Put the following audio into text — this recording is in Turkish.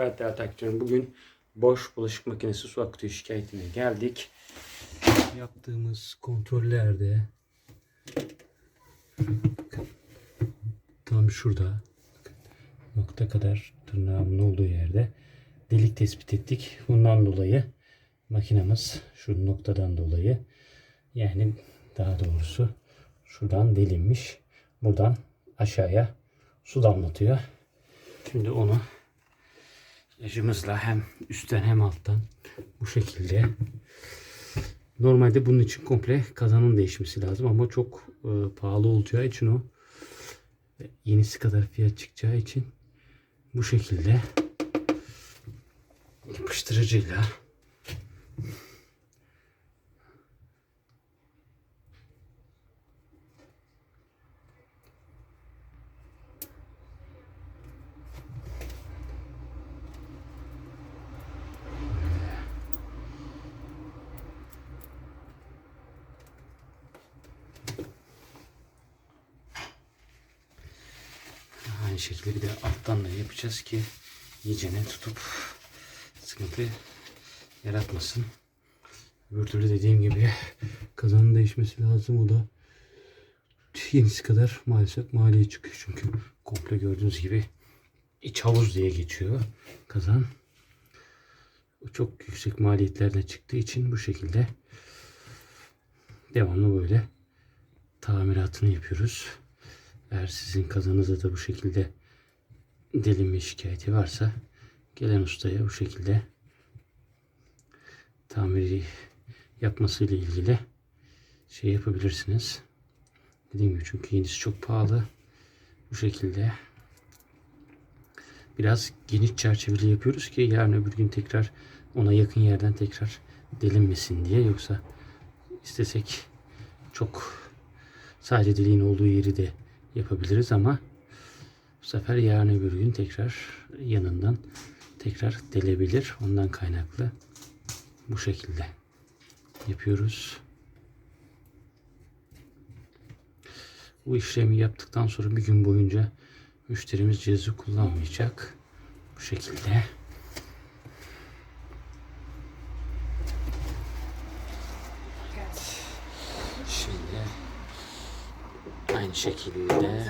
Evet değerli takipçilerim bugün boş bulaşık makinesi su akıtıyor şikayetine geldik. Yaptığımız kontrollerde tam şurada nokta kadar tırnağımın olduğu yerde delik tespit ettik. Bundan dolayı makinamız şu noktadan dolayı yani daha doğrusu şuradan delinmiş. Buradan aşağıya su damlatıyor. Şimdi onu ilacımızla hem üstten hem alttan bu şekilde. Normalde bunun için komple kazanın değişmesi lazım ama çok e, pahalı olacağı için o e, yenisi kadar fiyat çıkacağı için bu şekilde yapıştırıcıyla Aynı şekilde bir de alttan da yapacağız ki iyicene tutup sıkıntı yaratmasın. Öbür türlü dediğim gibi kazanın değişmesi lazım. O da yenisi kadar maalesef maliyet çıkıyor. Çünkü komple gördüğünüz gibi iç havuz diye geçiyor kazan. O çok yüksek maliyetlerden çıktığı için bu şekilde devamlı böyle tamiratını yapıyoruz. Eğer sizin kazanınızda da bu şekilde delinme şikayeti varsa gelen ustaya bu şekilde tamiri yapması ile ilgili şey yapabilirsiniz. Dediğim gibi çünkü yenisi çok pahalı. Bu şekilde biraz geniş çerçeveli yapıyoruz ki yarın öbür gün tekrar ona yakın yerden tekrar delinmesin diye. Yoksa istesek çok sadece deliğin olduğu yeri de yapabiliriz ama bu sefer yarın öbür gün tekrar yanından tekrar delebilir. Ondan kaynaklı bu şekilde yapıyoruz. Bu işlemi yaptıktan sonra bir gün boyunca müşterimiz cihazı kullanmayacak. Bu şekilde. Şimdi aynı şekilde